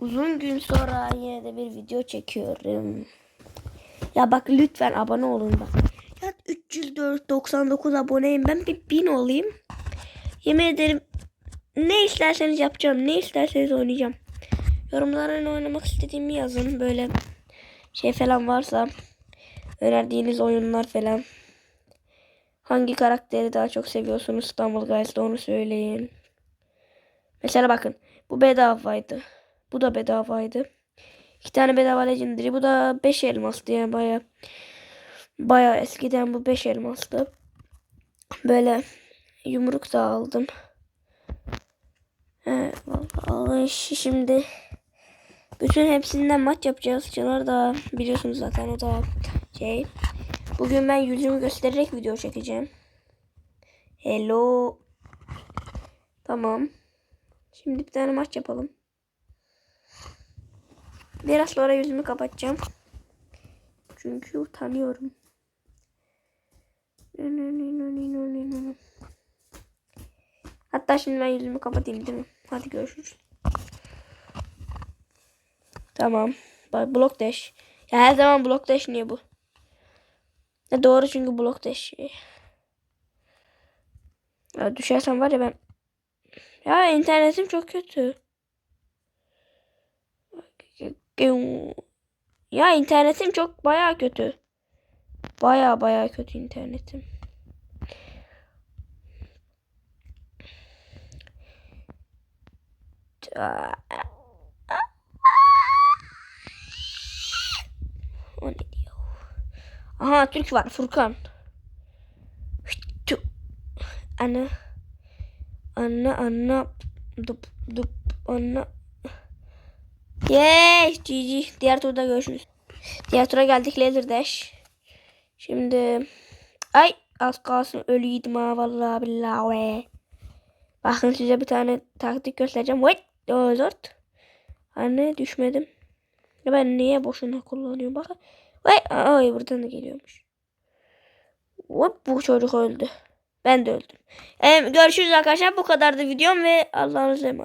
Uzun gün sonra yine de bir video çekiyorum. Ya bak lütfen abone olun bak. Ya 399 aboneyim ben bir bin olayım. Yemin ederim ne isterseniz yapacağım. Ne isterseniz oynayacağım. Yorumlara ne oynamak istediğimi yazın. Böyle şey falan varsa önerdiğiniz oyunlar falan. Hangi karakteri daha çok seviyorsunuz İstanbul Guys'da onu söyleyin. Mesela bakın bu bedavaydı. Bu da bedavaydı. İki tane bedava legendary. Bu da 5 elmastı yani baya baya eskiden bu 5 elmastı. Böyle yumruk da aldım. Evet, vallahi şimdi bütün hepsinden maç yapacağız. Çınar da biliyorsunuz zaten o da şey. Bugün ben yüzümü göstererek video çekeceğim. Hello. Tamam. Şimdi bir tane maç yapalım. Biraz sonra yüzümü kapatacağım. Çünkü utanıyorum. Hatta şimdi ben yüzümü kapatayım değil mi? Hadi görüşürüz. Tamam. Bak blok dash. Ya her zaman blok dash niye bu? Ya doğru çünkü blok dash. Ya düşersem var ya ben. Ya internetim çok kötü. Ya internetim çok baya kötü. Baya baya kötü internetim. O ne diyor? Aha Türk var Furkan. Ana. Anna anna dup dup anna. Yey GG. Diğer turda görüşürüz. Diğer tura geldik Laser Dash. Şimdi ay az kalsın ölüydüm ha vallahi billahi. Bakın size bir tane taktik göstereceğim. Wait. Dört. Anne düşmedim. Ya ben niye boşuna kullanıyorum bakın. Wait. Ay buradan da geliyormuş. Hop bu çocuk öldü. Ben de öldüm. Ee, görüşürüz arkadaşlar. Bu kadardı videom ve Allah'ınıza emanet.